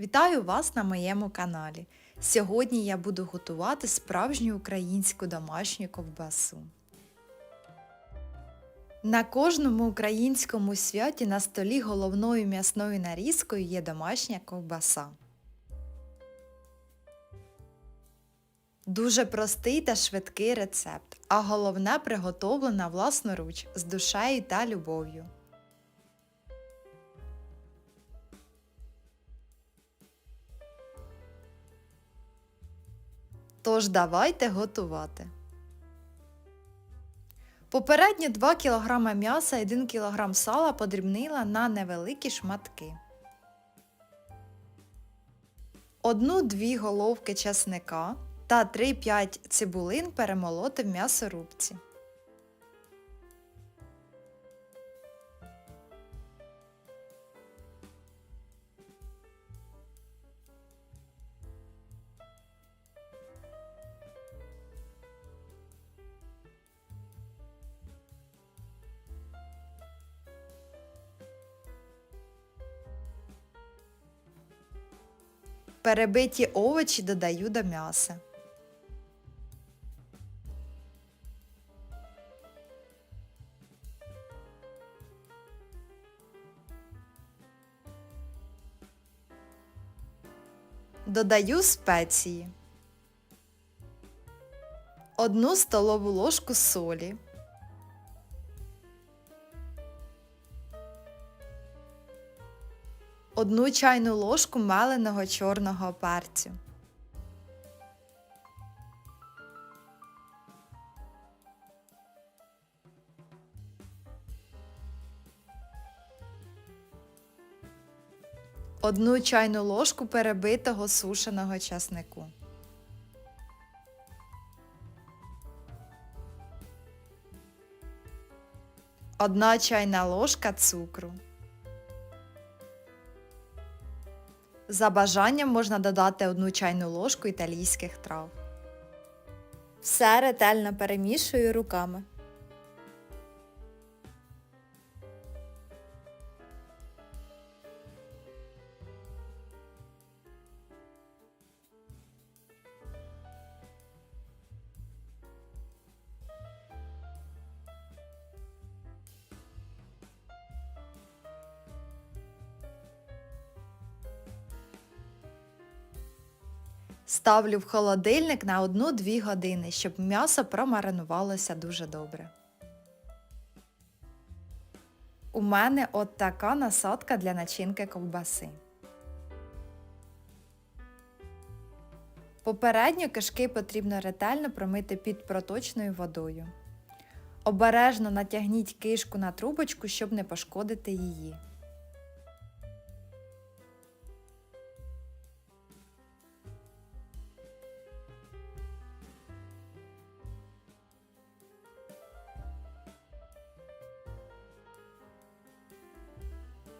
Вітаю вас на моєму каналі. Сьогодні я буду готувати справжню українську домашню ковбасу. На кожному українському святі на столі головною м'ясною нарізкою є домашня ковбаса. Дуже простий та швидкий рецепт, а головне приготовлена власноруч з душею та любов'ю. Тож давайте готувати. Попередньо 2 кг м'яса і 1 кг сала подрібнила на невеликі шматки. Одну-дві головки чесника та 3-5 цибулин перемолоти в м'ясорубці. Перебиті овочі додаю до м'яса. Додаю спеції. Одну столову ложку солі. Одну чайну ложку меленого чорного перцю. Одну чайну ложку перебитого сушеного часнику. Одна чайна ложка цукру. За бажанням можна додати одну чайну ложку італійських трав. Все ретельно перемішую руками. Ставлю в холодильник на 1-2 години, щоб м'ясо промаринувалося дуже добре. У мене от така насадка для начинки ковбаси. Попередньо кишки потрібно ретельно промити під проточною водою. Обережно натягніть кишку на трубочку, щоб не пошкодити її.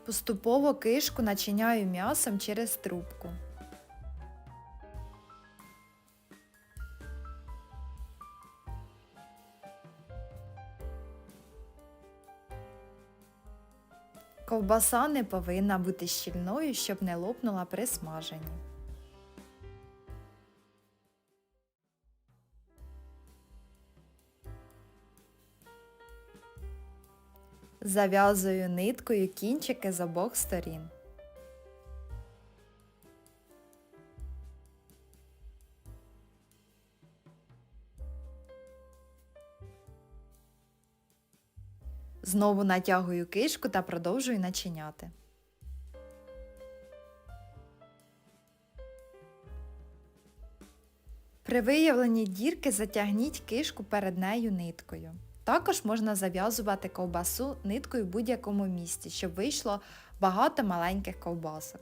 Поступово кишку начиняю м'ясом через трубку. Ковбаса не повинна бути щільною, щоб не лопнула при смаженні. Зав'язую ниткою кінчики з обох сторін. Знову натягую кишку та продовжую начиняти. При виявленні дірки затягніть кишку перед нею ниткою. Також можна зав'язувати ковбасу ниткою в будь-якому місці, щоб вийшло багато маленьких ковбасок.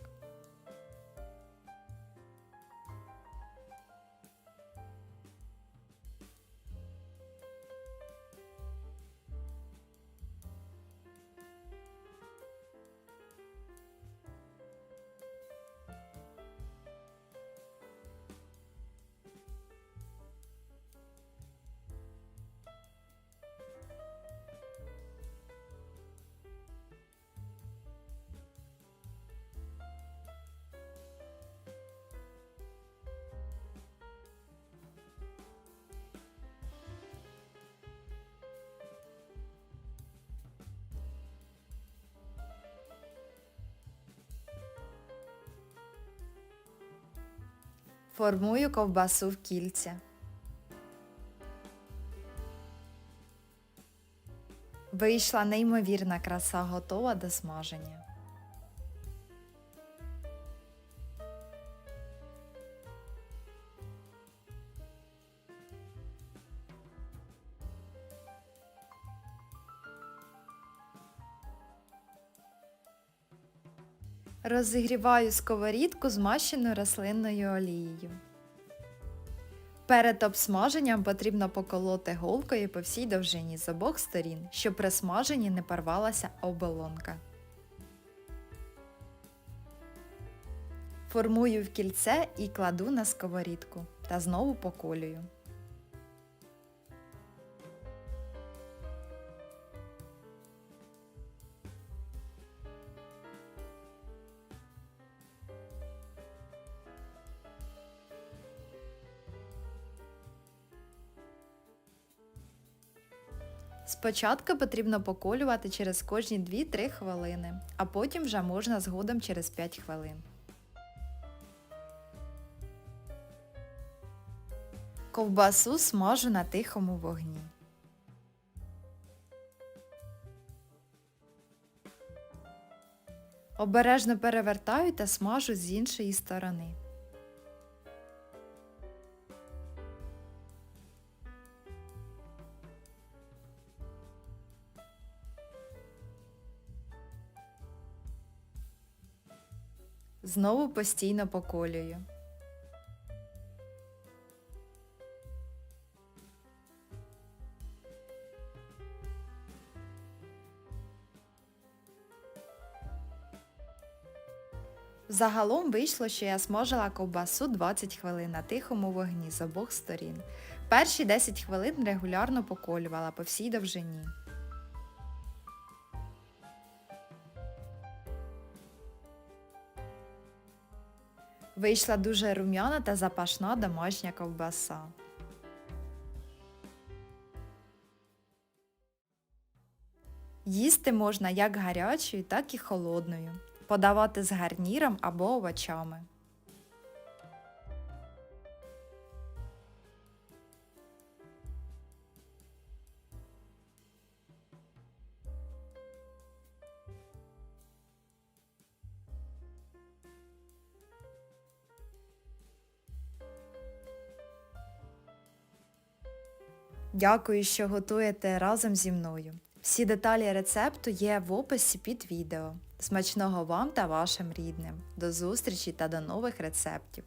Формую ковбасу в кільця. Вийшла неймовірна краса, готова до смаження. Розігріваю сковорідку змащену рослинною олією. Перед обсмаженням потрібно поколоти голкою по всій довжині з обох сторін, щоб при смаженні не порвалася оболонка. Формую в кільце і кладу на сковорідку та знову поколюю. Спочатку потрібно поколювати через кожні 2-3 хвилини, а потім вже можна згодом через 5 хвилин. Ковбасу смажу на тихому вогні. Обережно перевертаю та смажу з іншої сторони. Знову постійно поколюю. Загалом вийшло, що я смажила ковбасу 20 хвилин на тихому вогні з обох сторін. Перші 10 хвилин регулярно поколювала по всій довжині. Вийшла дуже рум'яна та запашна домашня ковбаса. Їсти можна як гарячою, так і холодною. Подавати з гарніром або овочами. Дякую, що готуєте разом зі мною. Всі деталі рецепту є в описі під відео. Смачного вам та вашим рідним. До зустрічі та до нових рецептів!